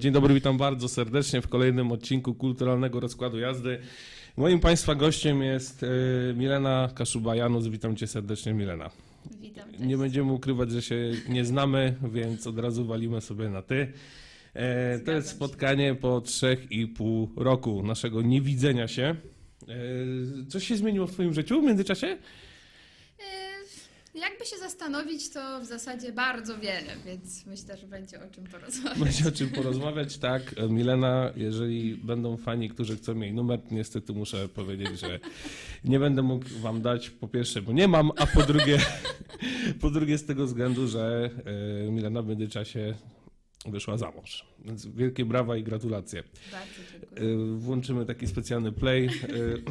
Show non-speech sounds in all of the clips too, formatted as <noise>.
Dzień dobry, witam bardzo serdecznie w kolejnym odcinku Kulturalnego Rozkładu Jazdy. Moim Państwa gościem jest e, Milena Kaszuba-Janus. Witam Cię serdecznie, Milena. Witam. Nie będziemy ukrywać, że się nie znamy, więc od razu walimy sobie na ty. E, To jest spotkanie po trzech i pół roku naszego niewidzenia się. E, Coś się zmieniło w Twoim życiu w międzyczasie? Jakby się zastanowić, to w zasadzie bardzo wiele, więc myślę, że będzie o czym porozmawiać. Będzie o czym porozmawiać, tak. Milena, jeżeli będą fani, którzy chcą jej numer, niestety muszę powiedzieć, że nie będę mógł wam dać, po pierwsze, bo nie mam, a po drugie, <laughs> po drugie z tego względu, że e, Milena w międzyczasie wyszła za mąż. Więc wielkie brawa i gratulacje. Bardzo dziękuję. E, Włączymy taki specjalny play.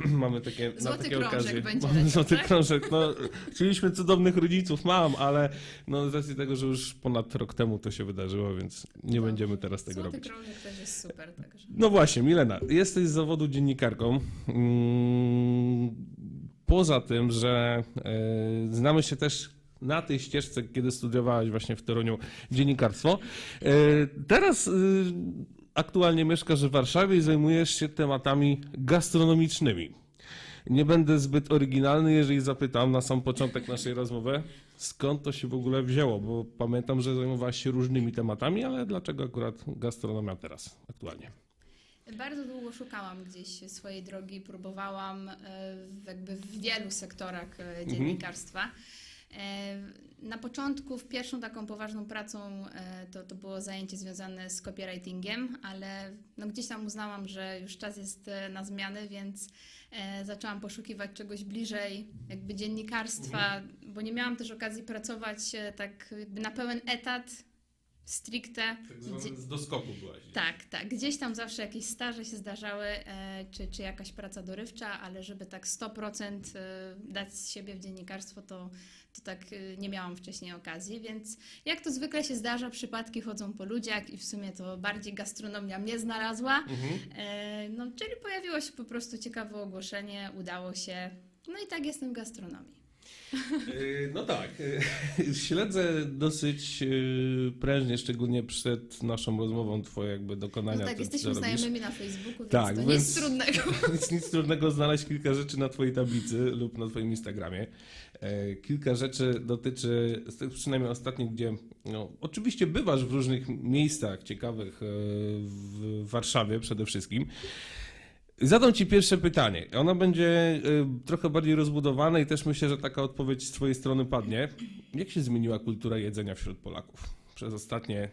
E, <clears throat> Mamy takie na Złoty takie krążek okazje. będzie Mamy leciał, złoty tak? krążek. No, chcieliśmy cudownych rodziców, mam, ale no, z racji tego, że już ponad rok temu to się wydarzyło, więc nie będziemy teraz tego Złoty robić. krążek też jest super, także. No właśnie, Milena, jesteś z zawodu dziennikarką. Mm, Poza tym, że e, znamy się też na tej ścieżce, kiedy studiowałaś właśnie w Toruniu dziennikarstwo. E, teraz e, aktualnie mieszkasz w Warszawie i zajmujesz się tematami gastronomicznymi. Nie będę zbyt oryginalny, jeżeli zapytam na sam początek naszej rozmowy, skąd to się w ogóle wzięło, bo pamiętam, że zajmowałaś się różnymi tematami, ale dlaczego akurat gastronomia teraz, aktualnie? Bardzo długo szukałam gdzieś swojej drogi, próbowałam e, w- jakby w wielu sektorach e, dziennikarstwa. E, Na początku, w pierwszą taką poważną pracą, e, to, to było zajęcie związane z copywritingiem, ale no gdzieś tam uznałam, że już czas jest e, na zmiany, więc e, zaczęłam poszukiwać czegoś bliżej jakby dziennikarstwa, bo nie miałam też okazji pracować tak jakby na pełen etat, stricte. Gdzie- z doskoku byłaś. tak, tak. Gdzieś tam zawsze jakieś staże się zdarzały, e, czy, czy jakaś praca dorywcza, ale żeby tak 100% e, dać z siebie w dziennikarstwo, to, to tak e, nie miałam wcześniej okazji, więc jak to zwykle się zdarza, przypadki chodzą po ludziach i w sumie to bardziej gastronomia mnie znalazła. Mhm. No, czyli pojawiło się po prostu ciekawe ogłoszenie, udało się. No i tak jestem w gastronomii. Yy, No tak. yy, <laughs> Śledzę dosyć yy, prężnie, szczególnie przed naszą rozmową, twoje jakby dokonania. No tak, to, jesteśmy znajomymi na Facebooku, więc Tak, to więc- nic trudnego. <laughs> Więc nic trudnego znaleźć kilka rzeczy na twojej tablicy lub na twoim Instagramie. E, Kilka rzeczy dotyczy, z tych przynajmniej ostatnich, gdzie no, oczywiście bywasz w różnych miejscach ciekawych e, w Warszawie przede wszystkim. Zadam ci pierwsze pytanie. Ono będzie e, trochę bardziej rozbudowane i też myślę, że taka odpowiedź z twojej strony padnie. Jak się zmieniła kultura jedzenia wśród Polaków przez ostatnie,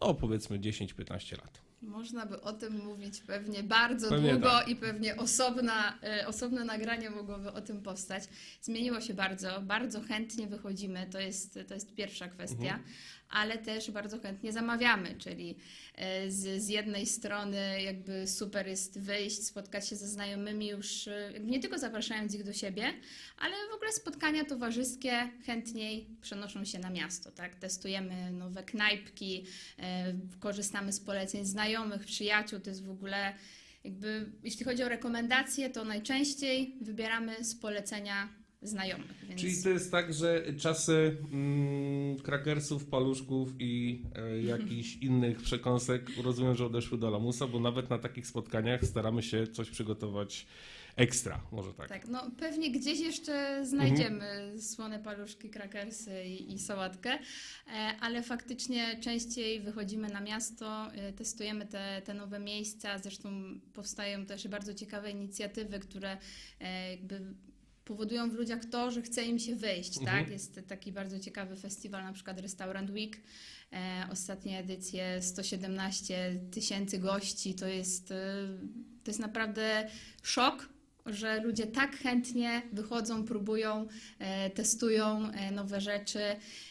o powiedzmy 10-15 lat? Można by o tym mówić pewnie bardzo Pewnie długo tak. i pewnie osobna, e, osobne nagranie mogłoby o tym powstać. Zmieniło się bardzo, bardzo chętnie wychodzimy, to jest, to jest pierwsza kwestia, Mhm. Ale też bardzo chętnie zamawiamy, czyli e, z, z jednej strony jakby super jest wyjść, spotkać się ze znajomymi już, e, nie tylko zapraszając ich do siebie, ale w ogóle spotkania towarzyskie chętniej przenoszą się na miasto, tak? Testujemy nowe knajpki, e, korzystamy z poleceń znajomych, przyjaciół, to jest w ogóle jakby, jeśli chodzi o rekomendacje, to najczęściej wybieramy z polecenia znajomych, więc Czyli to jest tak, że czasy mm, krakersów, paluszków i e, <laughs> jakichś innych przekąsek rozumiem, że odeszły do lamusa, bo nawet na takich spotkaniach staramy się coś przygotować ekstra, może tak. tak, no pewnie gdzieś jeszcze znajdziemy słone paluszki, krakersy i, i sałatkę, e, ale faktycznie częściej wychodzimy na miasto, e, testujemy te, te nowe miejsca, zresztą powstają też bardzo ciekawe inicjatywy, które e, jakby powodują w ludziach to, że chce im się wyjść, Mhm. tak? Jest taki bardzo ciekawy festiwal, na przykład Restaurant Week, e, ostatnia edycja 117 tysięcy gości, to jest, e, to jest naprawdę szok, że ludzie tak chętnie wychodzą, próbują, e, testują e, nowe rzeczy,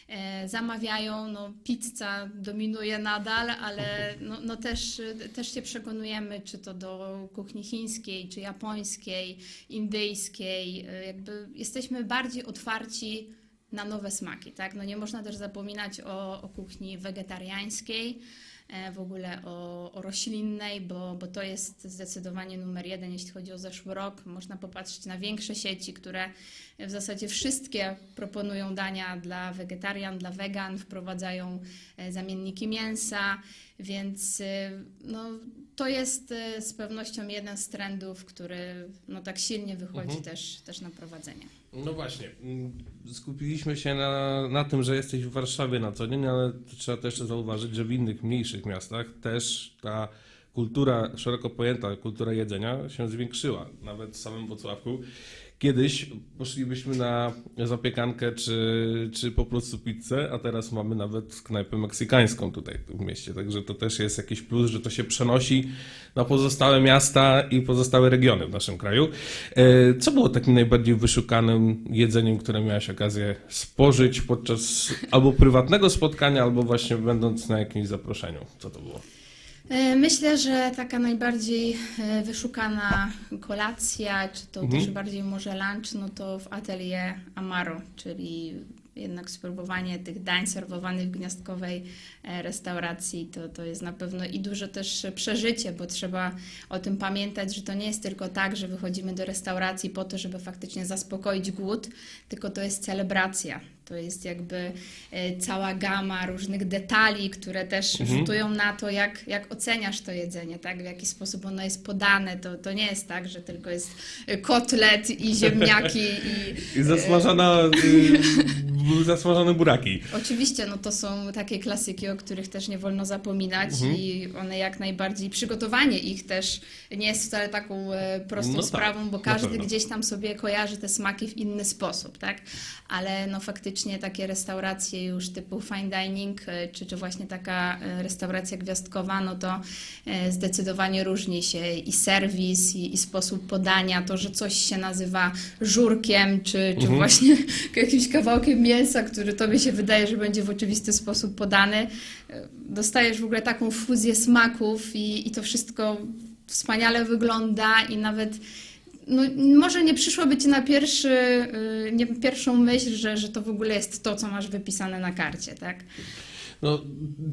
e, zamawiają. No, pizza dominuje nadal, ale no, no też, też się przekonujemy, czy to do kuchni chińskiej, czy japońskiej, indyjskiej. Jakby jesteśmy bardziej otwarci na nowe smaki, tak? No nie można też zapominać o, o kuchni wegetariańskiej. E, w ogóle o, o roślinnej, bo, bo to jest zdecydowanie numer jeden, jeśli chodzi o zeszły rok. Można popatrzeć na większe sieci, które w zasadzie wszystkie proponują dania dla wegetarian, dla wegan, wprowadzają e, zamienniki mięsa, więc e, no, to jest e, z pewnością jeden z trendów, który no, tak silnie wychodzi Mhm. też, też na prowadzenie. No właśnie, mm, skupiliśmy się na, na tym, że jesteś w Warszawie na co dzień, ale trzeba też zauważyć, że w innych mniejszych miastach też ta kultura, szeroko pojęta kultura jedzenia się zwiększyła. Nawet w samym Wrocławku. Kiedyś poszlibyśmy na zapiekankę czy, czy po prostu pizzę, a teraz mamy nawet knajpę meksykańską tutaj w mieście. Także to też jest jakiś plus, że to się przenosi na pozostałe miasta i pozostałe regiony w naszym kraju. E, Co było takim najbardziej wyszukanym jedzeniem, które miałaś okazję spożyć podczas albo prywatnego spotkania, albo właśnie będąc na jakimś zaproszeniu? Co to było? E, Myślę, że taka najbardziej e, wyszukana kolacja, czy to Mhm. też bardziej może lunch, no to w atelier Amaro, czyli jednak spróbowanie tych dań serwowanych w gniazdkowej e, restauracji, to, to jest na pewno i duże też przeżycie, bo trzeba o tym pamiętać, że to nie jest tylko tak, że wychodzimy do restauracji po to, żeby faktycznie zaspokoić głód, tylko to jest celebracja. To jest jakby e, cała gama różnych detali, które też Mhm. rzutują na to, jak, jak oceniasz to jedzenie, tak? w jaki sposób ono jest podane. To, to nie jest tak, że tylko jest e, kotlet i ziemniaki i <laughs> I zasmażana, y, zasmażane buraki. Oczywiście, no to są takie klasyki, o których też nie wolno zapominać Mhm. i one jak najbardziej, przygotowanie ich też nie jest wcale taką e, prostą No tak, sprawą, bo każdy gdzieś tam sobie kojarzy te smaki w inny sposób, tak? Ale no faktycznie takie restauracje już typu fine dining, e, czy, czy właśnie taka e, restauracja gwiazdkowa, no to e, zdecydowanie różni się i serwis, i, i sposób podania, to, że coś się nazywa żurkiem, czy, czy Mhm. właśnie <laughs> jakimś kawałkiem mięsa, który tobie się wydaje, że będzie w oczywisty sposób podany. Dostajesz w ogóle taką fuzję smaków i, i to wszystko wspaniale wygląda i nawet no, może nie przyszłoby ci na pierwszy, y, nie, pierwszą myśl, że, że to w ogóle jest to, co masz wypisane na karcie, tak? No,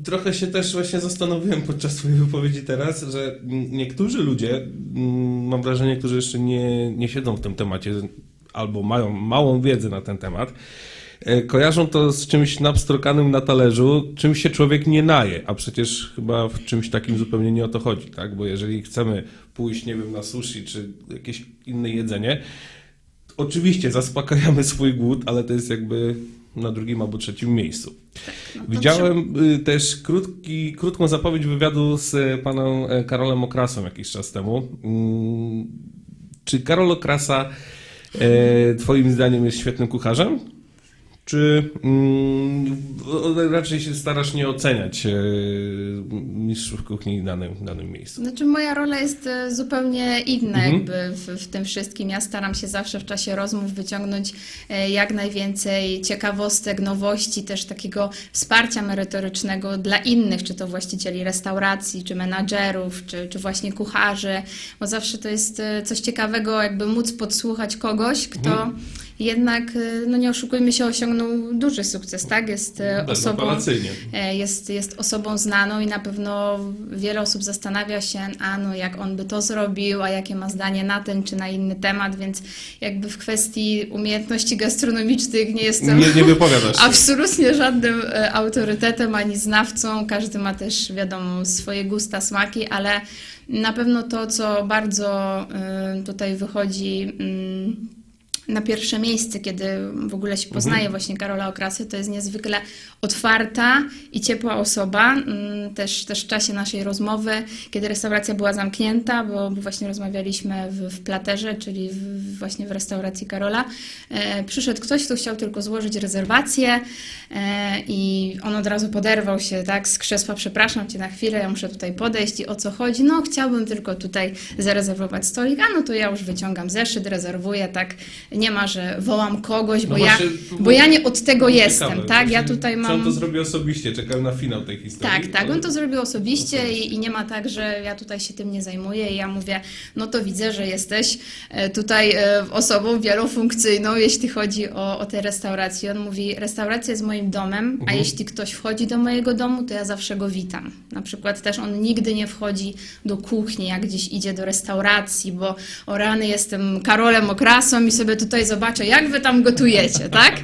trochę się też właśnie zastanowiłem podczas Twojej wypowiedzi teraz, że niektórzy ludzie, mm, mam wrażenie, którzy jeszcze nie, nie siedzą w tym temacie albo mają małą wiedzę na ten temat, kojarzą to z czymś napstrokanym na talerzu, czym się człowiek nie naje, a przecież chyba w czymś takim zupełnie nie o to chodzi, tak? Bo jeżeli chcemy pójść, nie wiem, na sushi czy jakieś inne jedzenie, oczywiście zaspokajamy <laughs> swój głód, ale to jest jakby na drugim albo trzecim miejscu. Widziałem y, też krótki, krótką zapowiedź wywiadu z y, panem e, Karolem Okrasą jakiś czas temu. Mm, Czy Karol Okrasa e, twoim zdaniem jest świetnym kucharzem? Czy mm, raczej się starasz nie oceniać e, mistrzów kuchni w danym, w danym miejscu? Znaczy moja rola jest e, zupełnie inna Mhm. jakby w, w tym wszystkim. Ja staram się zawsze w czasie rozmów wyciągnąć e, jak najwięcej ciekawostek, nowości, też takiego wsparcia merytorycznego dla innych, czy to właścicieli restauracji, czy menadżerów, czy, czy właśnie kucharzy, bo zawsze to jest coś ciekawego, jakby móc podsłuchać kogoś, kto Mhm. Jednak, e, no nie oszukujmy się, osiągnął duży sukces, tak? Jest e, osobą. E, jest, jest osobą znaną i na pewno wiele osób zastanawia się, a no jak on by to zrobił, a jakie ma zdanie na ten czy na inny temat, więc jakby w kwestii umiejętności gastronomicznych nie jestem Nie, nie <laughs> absolutnie żadnym e, autorytetem ani znawcą. Każdy ma też, wiadomo, swoje gusta, smaki, ale na pewno to, co bardzo e, tutaj wychodzi mm, na pierwsze miejsce, kiedy w ogóle się poznaje właśnie Karola Okrasy, to jest niezwykle otwarta i ciepła osoba. Mm, Też, też w czasie naszej rozmowy, kiedy restauracja była zamknięta, bo bo właśnie rozmawialiśmy w, w platerze, czyli w, właśnie w restauracji Karola, e, przyszedł ktoś, kto chciał tylko złożyć rezerwację e, i on od razu poderwał się tak z krzesła, przepraszam cię na chwilę, ja muszę tutaj podejść i o co chodzi? No chciałbym tylko tutaj zarezerwować stolik, a no to ja już wyciągam zeszyt, rezerwuję tak Nie ma, że wołam kogoś, bo, No ja, właśnie, bo ja nie od tego Ciekawe, jestem, tak? Ja tutaj mam... on to zrobi osobiście? Czekam na finał tej historii. Tak, tak. On to zrobił osobiście i, i nie ma tak, że ja tutaj się tym nie zajmuję i ja mówię, no to widzę, że jesteś e, tutaj e, osobą wielofunkcyjną, jeśli chodzi o, o te restauracje. On mówi, restauracja jest moim domem, a Mhm. jeśli ktoś wchodzi do mojego domu, to ja zawsze go witam. Na przykład też on nigdy nie wchodzi do kuchni, jak gdzieś idzie do restauracji, bo o rany jestem Karolem Okrasą i sobie tutaj zobaczę, jak wy tam gotujecie, tak?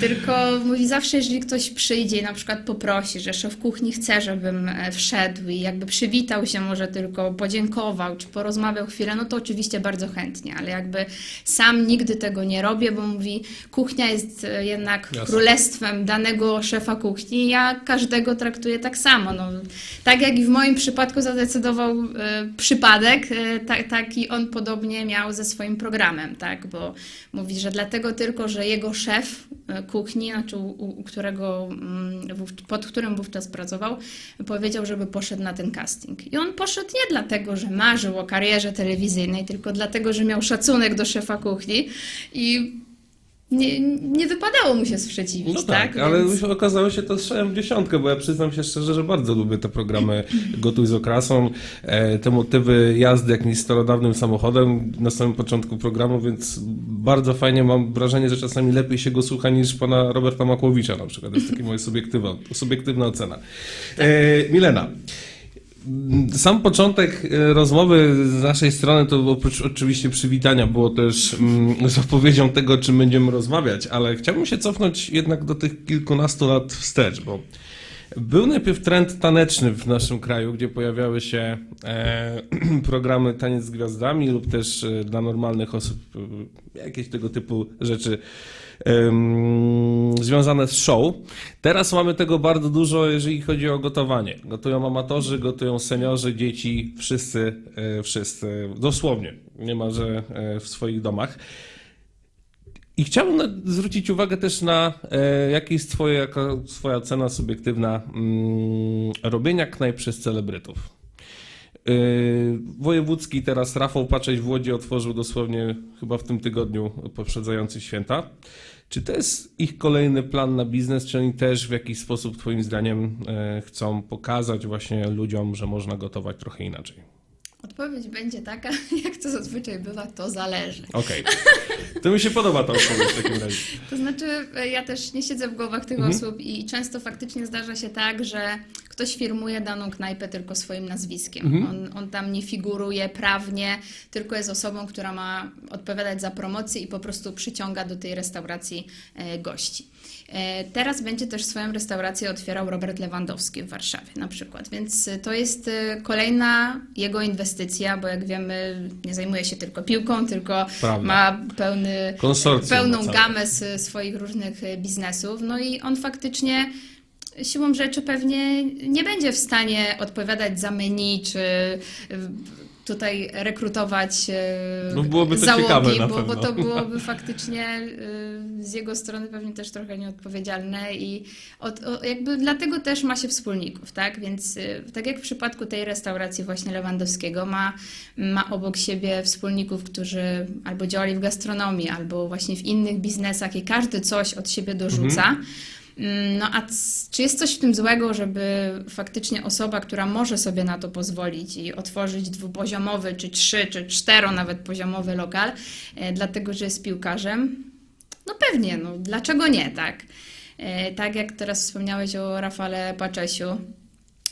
Tylko mówi zawsze, jeżeli ktoś przyjdzie i na przykład poprosi, że szef kuchni chce, żebym e, wszedł i jakby przywitał się, może tylko podziękował, czy porozmawiał chwilę, no to oczywiście bardzo chętnie, ale jakby sam nigdy tego nie robię, bo mówi, kuchnia jest e, jednak Jasne. królestwem danego szefa kuchni, ja każdego traktuję tak samo. No, tak jak i w moim przypadku zadecydował e, przypadek, e, tak, tak i on podobnie miał ze swoim programem, tak, bo mówi, że dlatego tylko, że jego szef e, kuchni, znaczy u, u którego, mm, pod którym wówczas pracował, powiedział, żeby poszedł na ten casting. I on poszedł nie dlatego, że marzył o karierze telewizyjnej, tylko dlatego, że miał szacunek do szefa kuchni i nie, nie wypadało mu się sprzeciwić, No tak, ale Więc- okazało się to strzałem w dziesiątkę, bo ja przyznam się szczerze, że bardzo lubię te programy <laughs> Gotuj z okrasą, e, te motywy jazdy jakimś starodawnym samochodem na samym początku programu, więc bardzo fajnie, mam wrażenie, że czasami lepiej się go słucha niż pana Roberta Makłowicza na przykład, to jest taka moja <laughs> subiektywna, subiektywna ocena. E, Milena, sam początek e, rozmowy z naszej strony to oprócz oczywiście przywitania było też mm, zapowiedzią tego, czym będziemy rozmawiać, ale chciałbym się cofnąć jednak do tych kilkunastu lat wstecz, bo był najpierw trend taneczny w naszym kraju, gdzie pojawiały się e, <clears throat> programy Taniec z Gwiazdami lub też e, dla normalnych osób jakieś tego typu rzeczy związane z show. Teraz mamy tego bardzo dużo, jeżeli chodzi o gotowanie. Gotują amatorzy, gotują seniorzy, dzieci, wszyscy, e, wszyscy, dosłownie, niemalże e, w swoich domach. I chciałbym zwrócić uwagę też na e, jaka jest twoja cena subiektywna mm, robienia knajp przez celebrytów. E, wojewódzki teraz Rafał Pacześ w Łodzi otworzył dosłownie chyba w tym tygodniu poprzedzający święta. Czy to jest ich kolejny plan na biznes, czy oni też w jakiś sposób twoim zdaniem e, chcą pokazać właśnie ludziom, że można gotować trochę inaczej? Odpowiedź będzie taka, <laughs> jak to zazwyczaj bywa, to zależy. Okej. To mi się podoba ta odpowiedź w takim razie. To znaczy, e, ja też nie siedzę w głowach tych Mhm. osób i często faktycznie zdarza się tak, że ktoś firmuje daną knajpę tylko swoim nazwiskiem. Mhm. On, on tam nie figuruje prawnie, tylko jest osobą, która ma odpowiadać za promocję i po prostu przyciąga do tej restauracji e, gości. E, Teraz będzie też swoją restaurację otwierał Robert Lewandowski w Warszawie na przykład, więc e, to jest kolejna jego inwestycja, bo jak wiemy nie zajmuje się tylko piłką, tylko Prawda. ma pełny, Konsorcjum pełną gamę z swoich różnych biznesów. No i on faktycznie siłą rzeczy pewnie nie będzie w stanie odpowiadać za menu, czy tutaj rekrutować e, No byłoby to załogi, ciekawe na bo, bo pewno. to byłoby <laughs> faktycznie e, z jego strony pewnie też trochę nieodpowiedzialne i od, o, jakby dlatego też ma się wspólników, tak? Więc e, tak jak w przypadku tej restauracji właśnie Lewandowskiego ma, ma obok siebie wspólników, którzy albo działali w gastronomii, albo właśnie w innych biznesach i każdy coś od siebie dorzuca. Mhm. Mm, No a czy jest coś w tym złego, żeby faktycznie osoba, która może sobie na to pozwolić i otworzyć dwupoziomowy, czy trzy, czy cztero nawet poziomowy lokal, e, dlatego że jest piłkarzem? No pewnie, no dlaczego nie, tak? E, Tak jak teraz wspomniałeś o Rafale Paczesiu,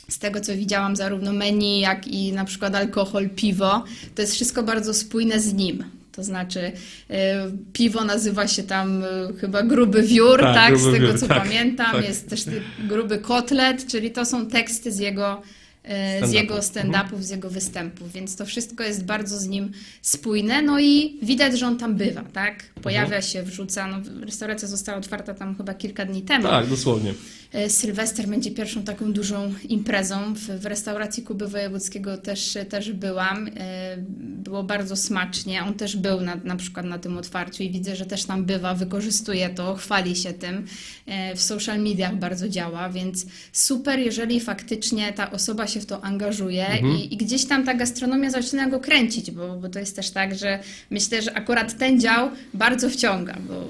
z tego co widziałam, zarówno menu, jak i na przykład alkohol, piwo, to jest wszystko bardzo spójne z nim. To znaczy, e, piwo nazywa się tam e, chyba gruby wiór, Tak, tak, Gruby z tego Wiór, co tak, pamiętam. tak. Jest też gruby kotlet, czyli to są teksty z jego, e, z jego stand-upów, z jego występów, więc to wszystko jest bardzo z nim spójne. No i widać, że on tam bywa, tak? Pojawia Mhm. się, wrzuca. No, restauracja została otwarta tam chyba kilka dni temu. Tak, dosłownie. E, Sylwester będzie pierwszą taką dużą imprezą. W, w restauracji Kuby Wojewódzkiego też, też byłam. E, było bardzo smacznie. On też był na, na przykład na tym otwarciu i widzę, że też tam bywa, wykorzystuje to, chwali się tym. E, W social mediach bardzo działa, więc super, jeżeli faktycznie ta osoba się w to angażuje i, i gdzieś tam ta gastronomia zaczyna go kręcić, bo, bo to jest też tak, że myślę, że akurat ten dział bardzo wciąga, bo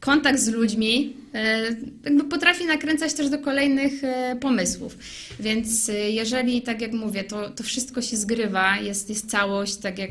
kontakt z ludźmi e, jakby potrafi nakręcać też do kolejnych e, pomysłów. Więc e, jeżeli, tak jak mówię, to, to wszystko się zgrywa, jest, jest całość, tak jak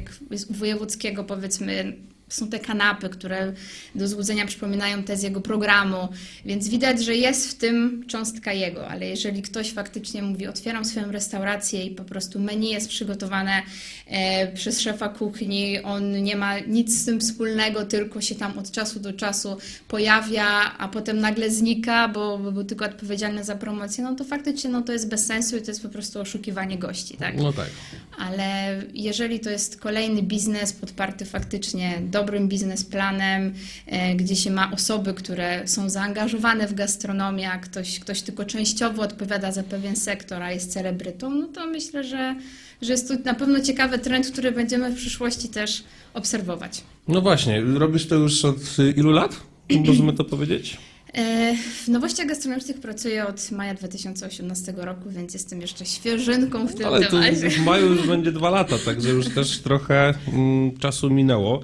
u wojewódzkiego powiedzmy, są te kanapy, które do złudzenia przypominają te z jego programu, więc widać, że jest w tym cząstka jego, ale jeżeli ktoś faktycznie mówi, otwieram swoją restaurację i po prostu menu jest przygotowane e, przez szefa kuchni, on nie ma nic z tym wspólnego, tylko się tam od czasu do czasu pojawia, a potem nagle znika, bo, bo był tylko odpowiedzialny za promocję, no to faktycznie no, to jest bez sensu i to jest po prostu oszukiwanie gości, tak? No tak. Ale jeżeli to jest kolejny biznes podparty faktycznie dobrym biznesplanem, e, gdzie się ma osoby, które są zaangażowane w gastronomię, a ktoś, ktoś tylko częściowo odpowiada za pewien sektor, a jest celebrytą, no to myślę, że, że jest to na pewno ciekawy trend, który będziemy w przyszłości też obserwować. No właśnie, robisz to już od ilu lat? Możemy to powiedzieć? E, W nowościach gastronomicznych pracuję od maja 2018 roku, więc jestem jeszcze świeżynką w tym Ale temacie. w maju już będzie dwa lata, także już też trochę mm, czasu minęło.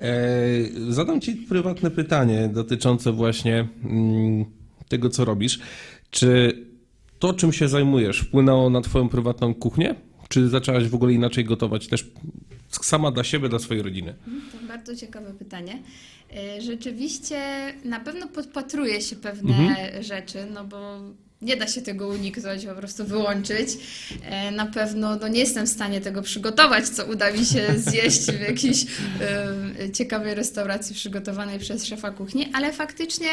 E, zadam Ci prywatne pytanie dotyczące właśnie mm, tego, co robisz. Czy to, czym się zajmujesz, wpłynęło na Twoją prywatną kuchnię? Czy zaczęłaś w ogóle inaczej gotować też sama dla siebie, dla swojej rodziny? To bardzo ciekawe pytanie. E, Rzeczywiście na pewno podpatruję się pewne Mhm. rzeczy, no bo nie da się tego uniknąć, po prostu wyłączyć. E, Na pewno no nie jestem w stanie tego przygotować, co uda mi się <laughs> zjeść w jakiejś e, ciekawej restauracji przygotowanej przez szefa kuchni, ale faktycznie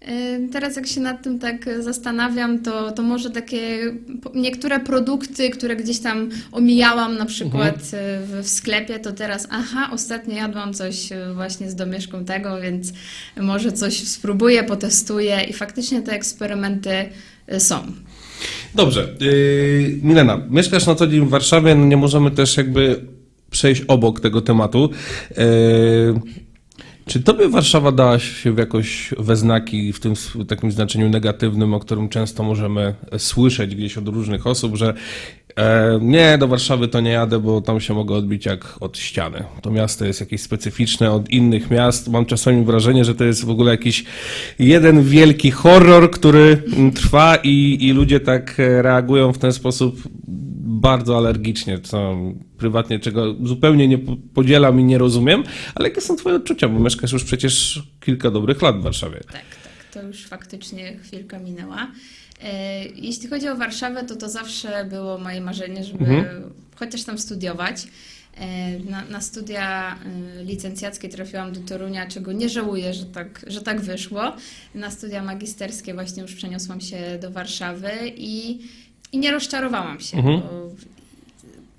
e, teraz jak się nad tym tak zastanawiam, to, to może takie niektóre produkty, które gdzieś tam omijałam na przykład e, w, w sklepie, to teraz aha, ostatnio jadłam coś właśnie z domieszką tego, więc może coś spróbuję, potestuję i faktycznie te eksperymenty są. Dobrze. Yy, Milena, mieszkasz na co dzień w Warszawie, no nie możemy też jakby przejść obok tego tematu. Yy, czy tobie Warszawa dała się w jakoś we znaki w tym takim znaczeniu negatywnym, o którym często możemy słyszeć gdzieś od różnych osób, że e, nie, do Warszawy to nie jadę, bo tam się mogę odbić jak od ściany. To miasto jest jakieś specyficzne od innych miast. Mam czasami wrażenie, że to jest w ogóle jakiś jeden wielki horror, który trwa i, i ludzie tak e, reagują w ten sposób bardzo alergicznie, co prywatnie czego zupełnie nie po- podzielam i nie rozumiem, ale jakie są twoje odczucia, bo mieszkasz już przecież kilka dobrych lat w Warszawie. Tak, tak, to już faktycznie chwilka minęła. E, Jeśli chodzi o Warszawę, to to zawsze było moje marzenie, żeby Mhm. chociaż tam studiować. E, Na, na studia e, licencjackie trafiłam do Torunia, czego nie żałuję, że tak, że tak wyszło. Na studia magisterskie właśnie już przeniosłam się do Warszawy i, i nie rozczarowałam się. Mhm.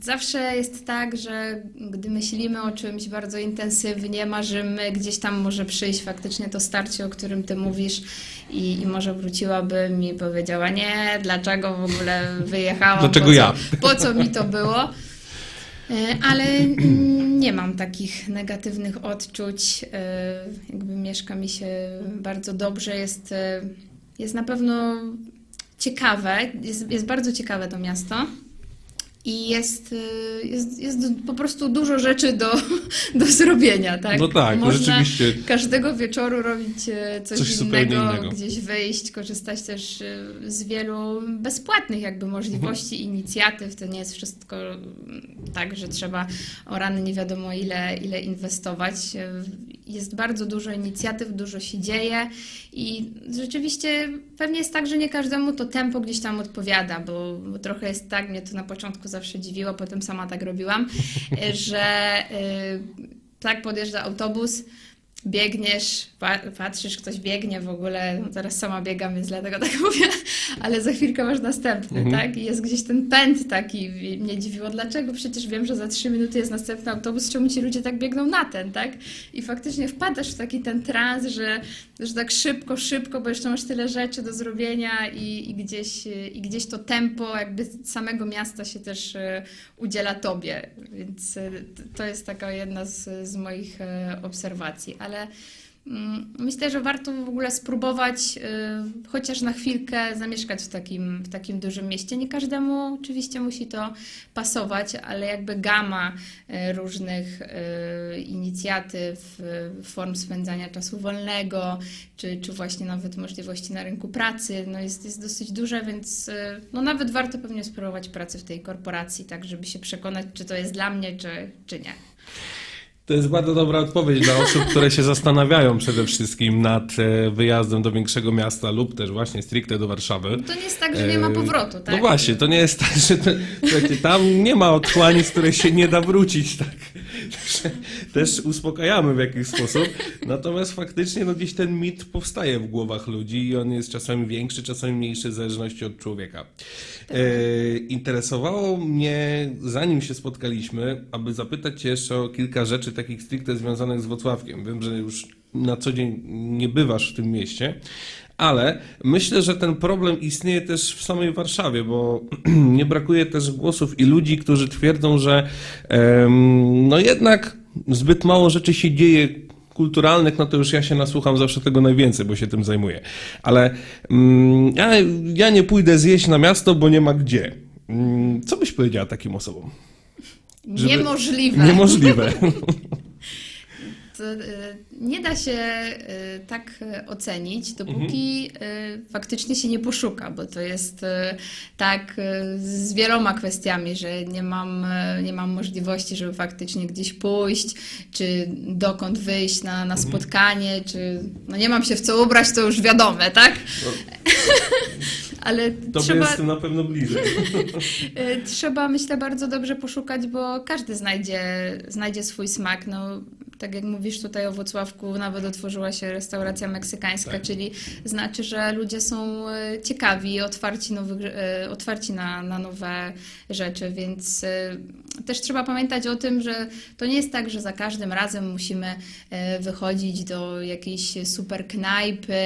Zawsze jest tak, że gdy myślimy o czymś bardzo intensywnie, marzymy, gdzieś tam może przyjść faktycznie to starcie, o którym ty mówisz i, i może wróciłabym i powiedziała, nie, dlaczego w ogóle wyjechałam, Dlaczego po, co, ja? po co mi to było. E, Ale mm, nie mam takich negatywnych odczuć. E, Jakby mieszka mi się bardzo dobrze. Jest, e, jest na pewno ciekawe. Jest, jest bardzo ciekawe to miasto. I jest, y, jest, jest po prostu dużo rzeczy do, <laughs> do zrobienia, tak? No tak, no Można rzeczywiście. każdego wieczoru robić e, coś, Coś innego, innego. gdzieś wyjść, korzystać też e, z wielu bezpłatnych jakby możliwości, Mhm. inicjatyw. To nie jest wszystko mm, tak, że trzeba o rany nie wiadomo ile, ile inwestować. Jest bardzo dużo inicjatyw, dużo się dzieje i rzeczywiście pewnie jest tak, że nie każdemu to tempo gdzieś tam odpowiada, bo, bo trochę jest tak, mnie to na początku zawsze dziwiło, potem sama tak robiła, e, <laughs> że e, tak podjeżdża autobus, biegniesz, pa- patrzysz, ktoś biegnie w ogóle, no teraz sama biegam, więc dlatego tak <laughs> mówię, ale za chwilkę masz następny, Mhm. tak? I jest gdzieś ten pęd taki, i mnie dziwiło, dlaczego przecież wiem, że za trzy minuty jest następny autobus, czemu ci ludzie tak biegną na ten, tak? I faktycznie wpadasz w taki ten trans, że, że tak szybko, szybko, bo jeszcze masz tyle rzeczy do zrobienia i, i, gdzieś, i gdzieś to tempo jakby samego miasta się też e, udziela tobie, więc e, to jest taka jedna z, z moich e, obserwacji, ale mm, myślę, że warto w ogóle spróbować e, chociaż na chwilkę zamieszkać w takim, w takim dużym mieście. Nie każdemu oczywiście musi to pasować, ale jakby gama e, różnych e, inicjatyw, form spędzania czasu wolnego, czy, czy właśnie nawet możliwości na rynku pracy, no jest, jest dosyć duże, więc no nawet warto pewnie spróbować pracy w tej korporacji, tak żeby się przekonać, czy to jest dla mnie, czy, czy nie. To jest bardzo dobra odpowiedź dla osób, które się zastanawiają przede wszystkim nad e, wyjazdem do większego miasta lub też właśnie stricte do Warszawy. To nie jest tak, że nie ma E, powrotu, tak? No właśnie, to nie jest tak, że słuchajcie, tam nie ma otchłani, z której się nie da wrócić, tak. Też, uspokajamy w jakiś sposób. Natomiast faktycznie no, gdzieś ten mit powstaje w głowach ludzi i on jest czasami większy, czasami mniejszy w zależności od człowieka. E, interesowało mnie, zanim się spotkaliśmy, aby zapytać Cię jeszcze o kilka rzeczy takich stricte związanych z Wrocławkiem. Wiem, że już na co dzień nie bywasz w tym mieście, ale myślę, że ten problem istnieje też w samej Warszawie, bo <clears throat> nie brakuje też głosów i ludzi, którzy twierdzą, że no jednak zbyt mało rzeczy się dzieje kulturalnych, no to już ja się nasłucham zawsze tego najwięcej, bo się tym zajmuję. Ale mm, ja, ja nie pójdę zjeść na miasto, bo nie ma gdzie. Mm, Co byś powiedziała takim osobom? Żeby- Niemożliwe. Niemożliwe. <laughs> To, y, nie da się y, tak y, ocenić, dopóki y, faktycznie się nie poszuka, bo to jest tak z wieloma kwestiami, że nie mam, nie mam możliwości, żeby faktycznie gdzieś pójść, czy dokąd wyjść na, na spotkanie, czy no nie mam się w co ubrać, to już wiadome, tak? <laughs> Ale Tobie trzeba... jestem na pewno bliżej. Y, <laughs> Trzeba, myślę, bardzo dobrze poszukać, bo każdy znajdzie, znajdzie swój smak. No, tak jak mówisz tutaj o Włocławku, nawet otworzyła się restauracja meksykańska, Tak. czyli znaczy, że ludzie są y, ciekawi, otwarci, nowych, y, otwarci na, na nowe rzeczy, więc y, też trzeba pamiętać o tym, że to nie jest tak, że za każdym razem musimy wychodzić do jakiejś super knajpy,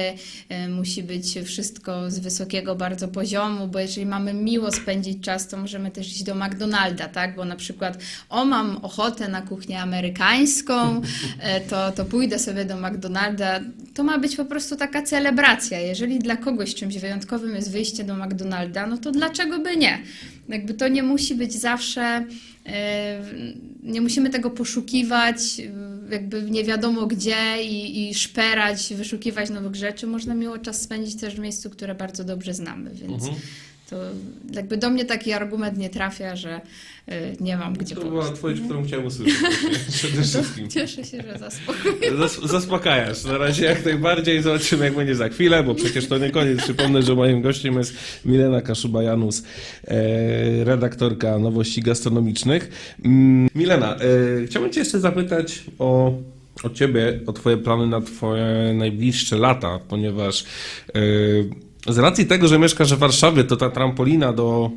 musi być wszystko z wysokiego bardzo poziomu, bo jeżeli mamy miło spędzić czas, to możemy też iść do McDonalda, tak? Bo na przykład, o mam ochotę na kuchnię amerykańską, e, to, to pójdę sobie do McDonalda. To ma być po prostu taka celebracja. Jeżeli dla kogoś czymś wyjątkowym jest wyjście do McDonalda, no to dlaczego by nie? Jakby to nie musi być zawsze, e, nie musimy tego poszukiwać, jakby nie wiadomo gdzie i, i szperać, wyszukiwać nowych rzeczy. Można miło czas spędzić też w miejscu, które bardzo dobrze znamy, więc Mhm. To jakby do mnie taki argument nie trafia, że e, nie mam gdzie To była odpowiedź, którą chciałem usłyszeć. <laughs> Przede wszystkim. Cieszę się, że zaspokoił. Zas- zaspokajasz. Na razie jak najbardziej. Zobaczymy, jak będzie za chwilę, bo przecież to nie koniec. Przypomnę, że moim gościem jest Milena Kaszuba-Janus, e, redaktorka nowości gastronomicznych. Mm, Milena, e, chciałbym Cię jeszcze zapytać o, o Ciebie, o Twoje plany na Twoje najbliższe lata, ponieważ e, z racji tego, że mieszkasz w Warszawie, to ta trampolina do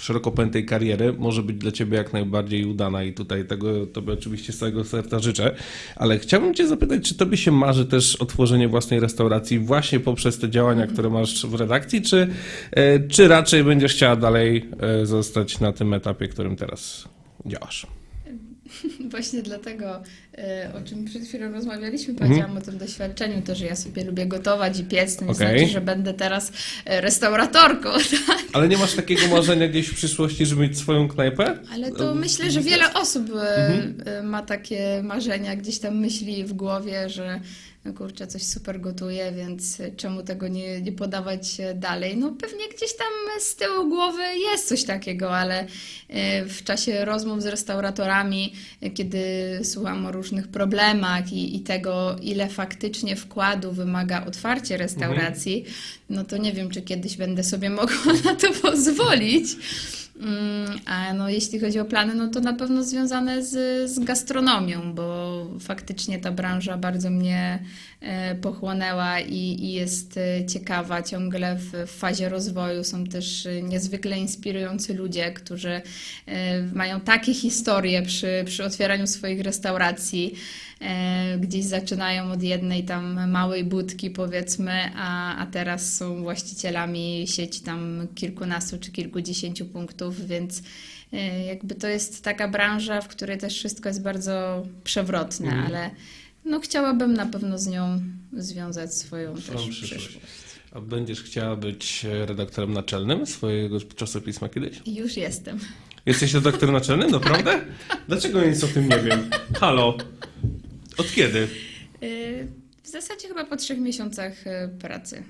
szeroko pętej kariery może być dla Ciebie jak najbardziej udana i tutaj tego Tobie oczywiście z całego serca życzę, ale chciałbym Cię zapytać, czy Tobie się marzy też otworzenie własnej restauracji właśnie poprzez te działania, które masz w redakcji, czy, e, czy raczej będziesz chciała dalej e, zostać na tym etapie, którym teraz działasz? <laughs> Właśnie dlatego, e, o czym przed chwilą rozmawialiśmy, powiedziałam o tym doświadczeniu, to, że ja sobie lubię gotować i piec, to nie Okej. znaczy, że będę teraz e, restauratorką, <laughs> tak? Ale nie masz takiego marzenia gdzieś w przyszłości, żeby mieć swoją knajpę? Ale to myślę, że wiele osób e, Mhm. e, ma takie marzenia, gdzieś tam myśli w głowie, że no kurczę, coś super gotuje, więc czemu tego nie, nie podawać e, dalej? No pewnie gdzieś tam z tyłu głowy jest coś takiego, ale e, w czasie rozmów z restauratorami, e, kiedy słucham o różnych problemach i, i tego, ile faktycznie wkładu wymaga otwarcie restauracji, no to nie wiem, czy kiedyś będę sobie mogła <laughs> na to pozwolić. Mm, A no, jeśli chodzi o plany, no to na pewno związane z, z gastronomią, bo faktycznie ta branża bardzo mnie e, pochłonęła i, i jest e, ciekawa ciągle w, w fazie rozwoju. Są też e, niezwykle inspirujący ludzie, którzy mają takie historie przy, przy otwieraniu swoich restauracji. E, Gdzieś zaczynają od jednej tam małej budki, powiedzmy, a, a teraz są właścicielami sieci tam kilkunastu czy kilkudziesięciu punktów, więc e, jakby to jest taka branża, w której też wszystko jest bardzo przewrotne, Mhm. ale no chciałabym na pewno z nią związać swoją też przyszłość. przyszłość. A będziesz chciała być redaktorem naczelnym swojego czasopisma kiedyś? Już jestem. Jesteś redaktorem naczelnym, naprawdę? <laughs> Dlaczego nic o tym nie wiem? Halo? Od kiedy? E, W zasadzie chyba po trzech miesiącach e, pracy.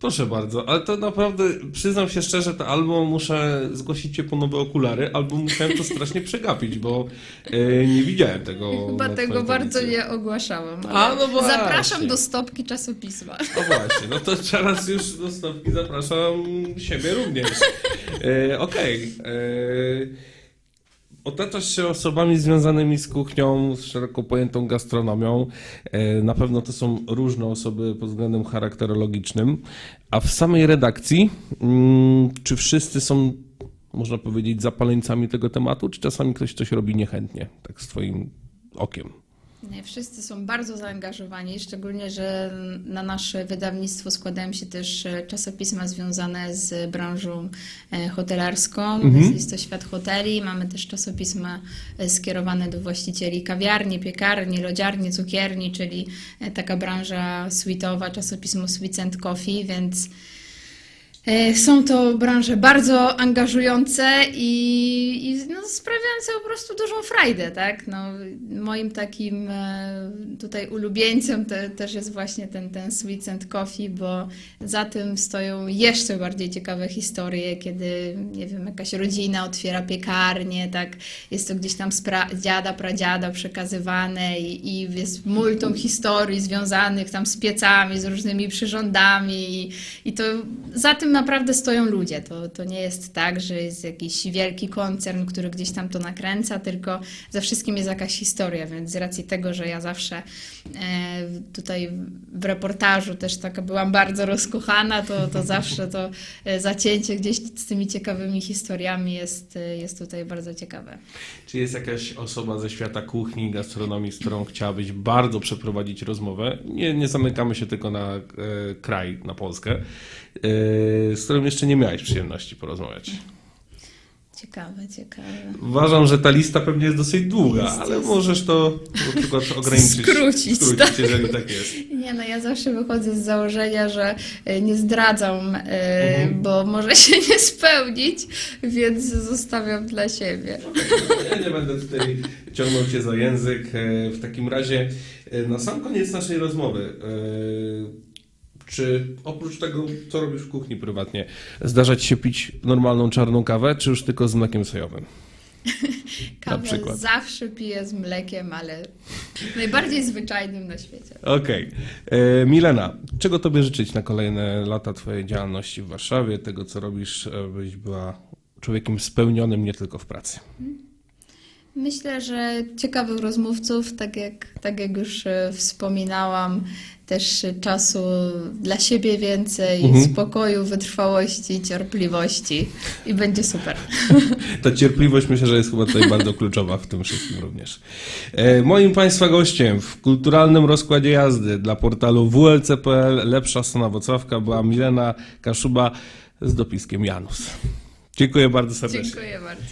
Proszę bardzo, ale to naprawdę, przyznam się szczerze, to albo muszę zgłosić cię po nowe okulary, albo musiałem to strasznie przegapić, bo e, nie widziałem tego. <laughs> Chyba tego bardzo nie ogłaszałam. A, no właśnie. Zapraszam do stopki czasopisma. <laughs> O właśnie, no to teraz już do stopki zapraszam siebie również. E, Okej. e, Otaczasz się osobami związanymi z kuchnią, z szeroko pojętą gastronomią. E, Na pewno to są różne osoby pod względem charakterologicznym. A w samej redakcji, mm, czy wszyscy są, można powiedzieć, zapaleńcami tego tematu, czy czasami ktoś coś robi niechętnie, tak z twoim okiem? Wszyscy są bardzo zaangażowani, szczególnie, że na nasze wydawnictwo składają się też e, czasopisma związane z branżą e, hotelarską. Mhm. Jest to Świat Hoteli. Mamy też czasopisma e, skierowane do właścicieli kawiarni, piekarni, lodziarni, cukierni, czyli taka branża suite'owa, czasopismo Sweets and Coffee, więc Są to branże bardzo angażujące i, i no, sprawiające po prostu dużą frajdę, tak? No, moim takim e, tutaj ulubieńcem te, też jest właśnie ten, ten Sweets and Coffee, bo za tym stoją jeszcze bardziej ciekawe historie, kiedy, nie wiem, jakaś rodzina otwiera piekarnię, tak? Jest to gdzieś tam z pra- dziada, pradziada przekazywane i, i jest multum historii związanych tam z piecami, z różnymi przyrządami i, i to za tym naprawdę stoją ludzie. To, to nie jest tak, że jest jakiś wielki koncern, który gdzieś tam to nakręca, tylko za wszystkim jest jakaś historia, więc z racji tego, że ja zawsze e, tutaj w reportażu też taka byłam bardzo rozkochana, to, to zawsze to e, zacięcie gdzieś z tymi ciekawymi historiami jest, e, jest tutaj bardzo ciekawe. Czy jest jakaś osoba ze świata kuchni, gastronomii, z którą chciałabyś bardzo przeprowadzić rozmowę? Nie, nie zamykamy się tylko na e, kraj, na Polskę, z którą jeszcze nie miałeś przyjemności porozmawiać. Ciekawe, ciekawe. Uważam, że ta lista pewnie jest dosyć długa, Jest, ale jest. możesz to na przykład <laughs> ograniczyć, Skrócić, skrócić tak. jeżeli tak jest. Nie, no ja zawsze wychodzę z założenia, że e, nie zdradzam, e, Mhm. bo może się <laughs> nie spełnić, więc zostawiam dla siebie. Ja nie będę tutaj ciągnął cię za język. W takim razie, na sam koniec naszej rozmowy, czy oprócz tego, co robisz w kuchni prywatnie, zdarza ci się pić normalną czarną kawę, czy już tylko z mlekiem sojowym? <laughs> Kawę zawsze piję z mlekiem, ale najbardziej zwyczajnym na świecie. Okej. E, Milena, czego tobie życzyć na kolejne lata twojej działalności w Warszawie, tego, co robisz, abyś była człowiekiem spełnionym nie tylko w pracy? Myślę, że ciekawych rozmówców, tak jak, tak jak już e, wspominałam, też czasu dla siebie więcej, Mhm. spokoju, wytrwałości, cierpliwości i będzie super. <laughs> Ta cierpliwość myślę, że jest chyba tutaj bardzo kluczowa w tym wszystkim również. E, Moim Państwa gościem w kulturalnym rozkładzie jazdy dla portalu WLC.pl Lepsza Strona Wocławka była Milena Kaszuba z dopiskiem Janus. Dziękuję bardzo serdecznie. Dziękuję bardzo.